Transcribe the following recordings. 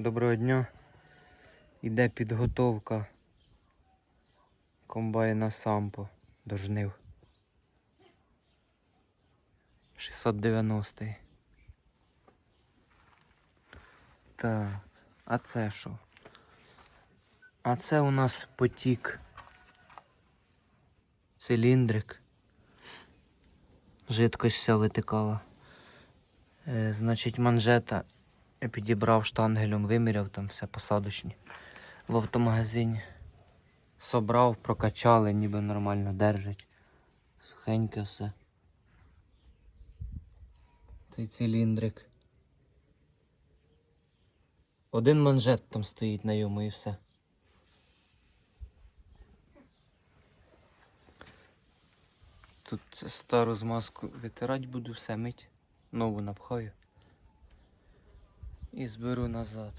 Доброго дня. Іде підготовка комбайна Сампо до жнив. 690. Так, а це що? А це у нас потік. Циліндрик. Жидкость вся витикала. Е, значить, манжета я підібрав штангелем, виміряв там все посадочні. В автомагазині. Собрав, прокачали, ніби нормально держить. Сухеньке все. Цей циліндрик. Один манжет там стоїть на йому і все. Тут стару змазку витирати буду, все мить. Нову напхаю. І зберу назад.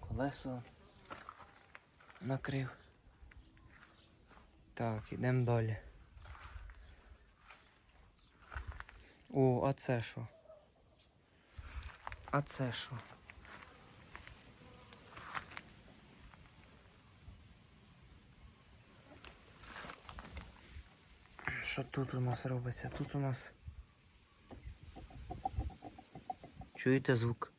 Колесо накрив. Так, ідемо далі. О, а це що? А це що? Що тут у нас робиться? Тут у нас. Чуєте звук?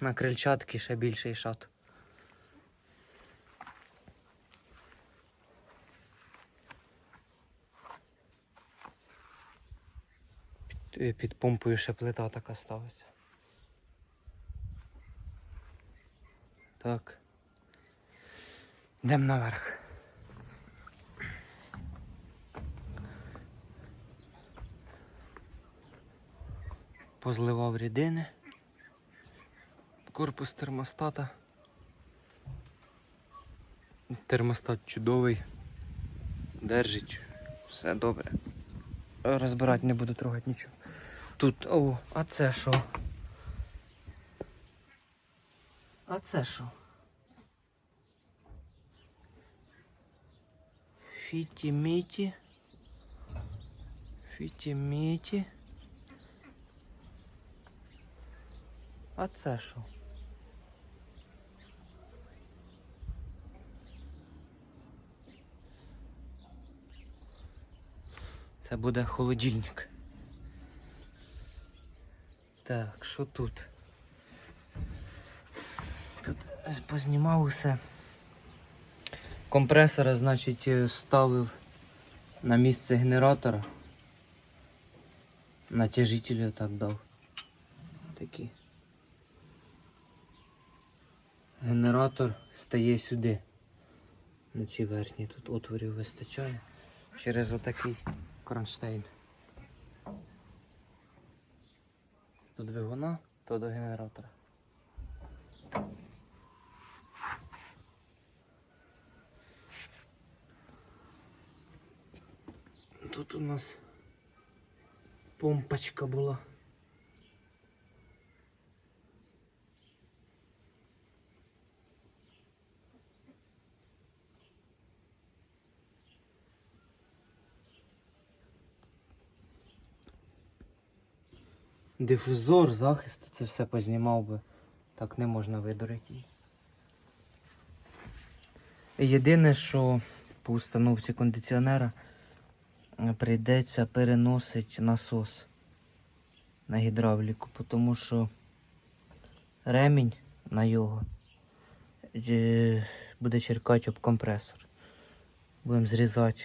На крильчатки ще більший шат. Під, е, під помпою ще плита така ставиться. Так. Йдемо наверх. Позливав рідини. Корпус термостата. Термостат чудовий. Держить. Все добре. Розбирати не буду трогати нічого. Тут, о, а це що? А це що? Фіті-міті. Фіті-міті. А це що? Це буде холодильник. Так, що тут? Тут познімав усе. Компресора, значить, е, ставив на місце генератора. Натяжителю так дав. Такі. Генератор стає сюди. На цій верхній тут отворів вистачає. Через отакий кронштейн. До двигуна, то до генератора. Тут у нас помпочка була. Дифузор, захист, це все познімав би. Так не можна видурити її. Єдине, що по установці кондиціонера е, прийдеться переносити насос на гідравліку, тому що ремінь на його е, буде черкати об компресор. Будемо зрізати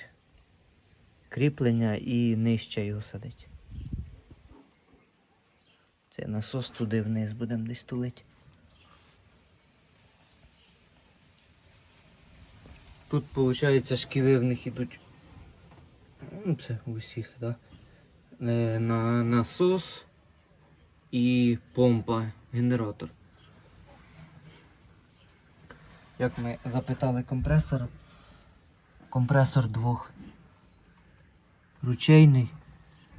кріплення і нижче його садити. Це насос туди вниз будемо десь тулити. Тут, виходить, шківи в них ідуть. Ну, це у всіх, так? Да? Е, На насос і помпа, генератор. Як ми запитали компресор, компресор двох ручейний.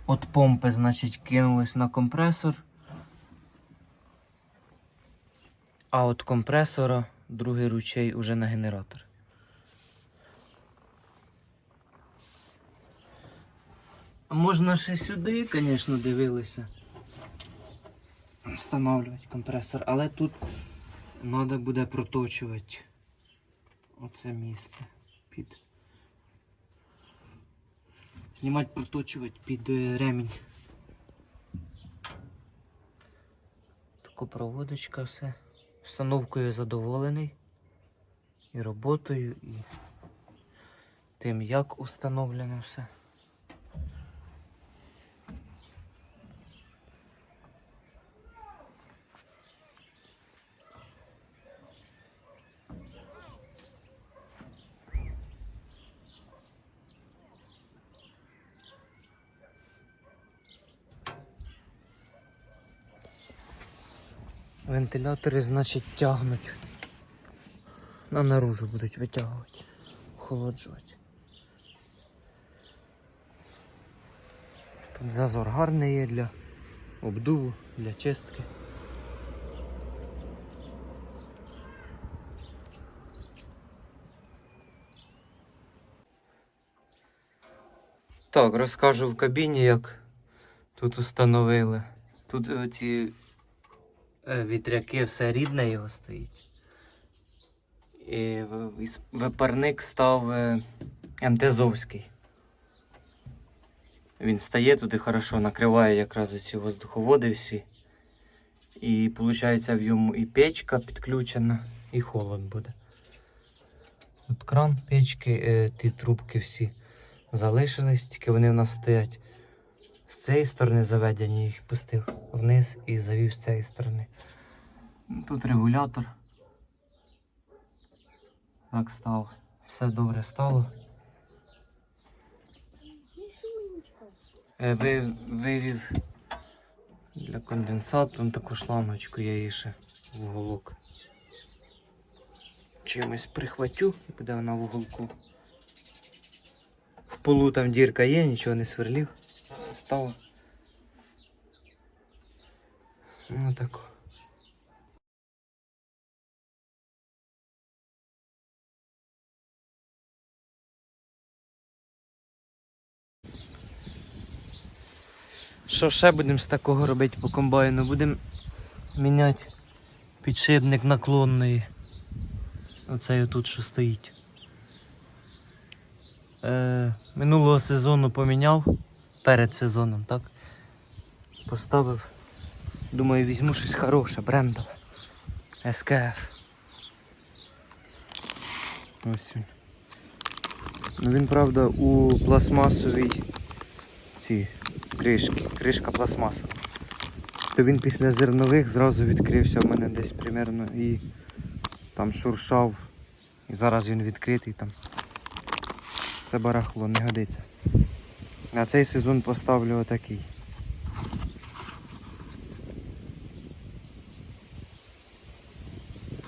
От помпи, значить, кинулось на компресор. А от компресора другий ручей уже на генератор. Можна ще сюди, звісно, дивилися. Встановлювати компресор, але тут треба буде проточувати оце місце під. Знімати проточувати під е, ремінь. Така проводочка все. Встановкою задоволений. І роботою, і тим, як установлено все. Вентилятори, значить, тягнуть. На наружу будуть витягувати, охолоджувати. Тут зазор гарний є для обдуву, для чистки. Так, розкажу в кабіні, як тут установили. Тут ці вітряки, все рідне його стоїть. І випарник став е, МТЗовський. Він стає туди хорошо, накриває якраз ці воздуховоди всі. І виходить в йому і печка підключена, і холод буде. Тут кран, печки, е, ті трубки всі залишились, тільки вони в нас стоять. З цієї сторони заведені, їх пустив вниз і завів з цієї сторони. Ну, Тут регулятор. Так став. Все добре стало. Е, Ви, вивів для конденсату ну, таку шлангочку я її ще в уголок. Чимось прихватю і буде вона в уголку. В полу там дірка є, нічого не сверлів. Стало. Ну так. Що ще будемо з такого робити по комбайну? Будемо міняти підшипник наклонної. Оцей отут, що стоїть. Е, минулого сезону поміняв перед сезоном, так? Поставив. Думаю, візьму щось хороше, брендове. СКФ. Ось він. Ну він, правда, у пластмасовій ці кришки, кришка пластмасова. То він після зернових зразу відкрився в мене десь примерно і там шуршав. І зараз він відкритий там. Це барахло не годиться. На цей сезон поставлю отакий.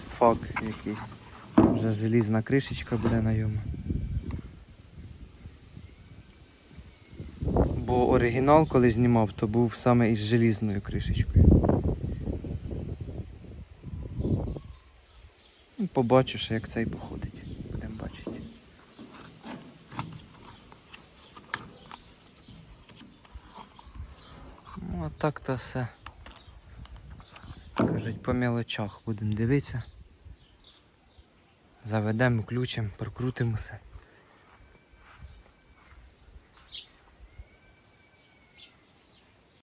Фак якийсь. Вже желізна кришечка буде на йому. Бо оригінал, коли знімав, то був саме із желізною кришечкою. Ну, Побачиш, як цей походить. Будемо бачити. Ну, так то все. Кажуть, по мелочах будемо дивитися. Заведемо ключем, прокрутимо все.